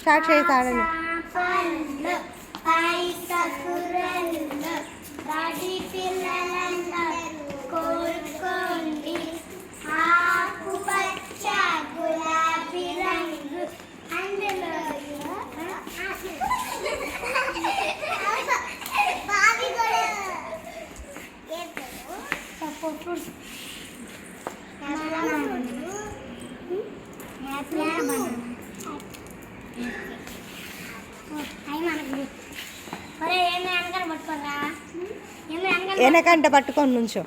Start చేస్తాడని పండ్లు పైసకురళ్ళు వెనకంట పట్టుకొని నుంచో.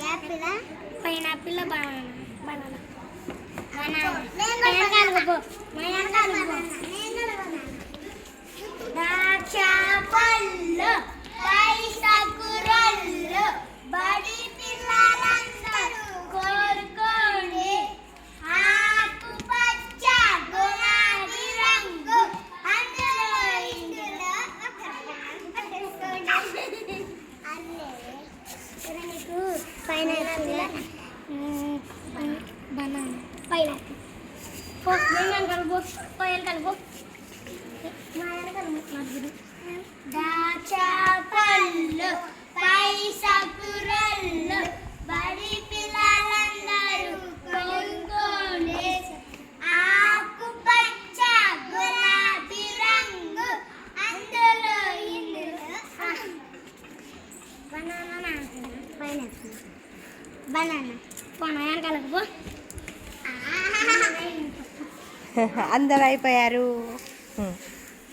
యాపిల్? Pineapple banana. బనానా. ద్రాక్ష పైనాపిల్ బనానా పైనాపిల్ పో నేను కలుపు పోయాను కలుపు దాచ పళ్ళు పైసకురళ్ళు బడి పిల్లలందరూ కొనుక్కోండి ఆకుపచ్చ గులాబీ రంగు అందులో ఇందులో బనానా పైనాపిల్ బనానా అందరు అయిపోయారు.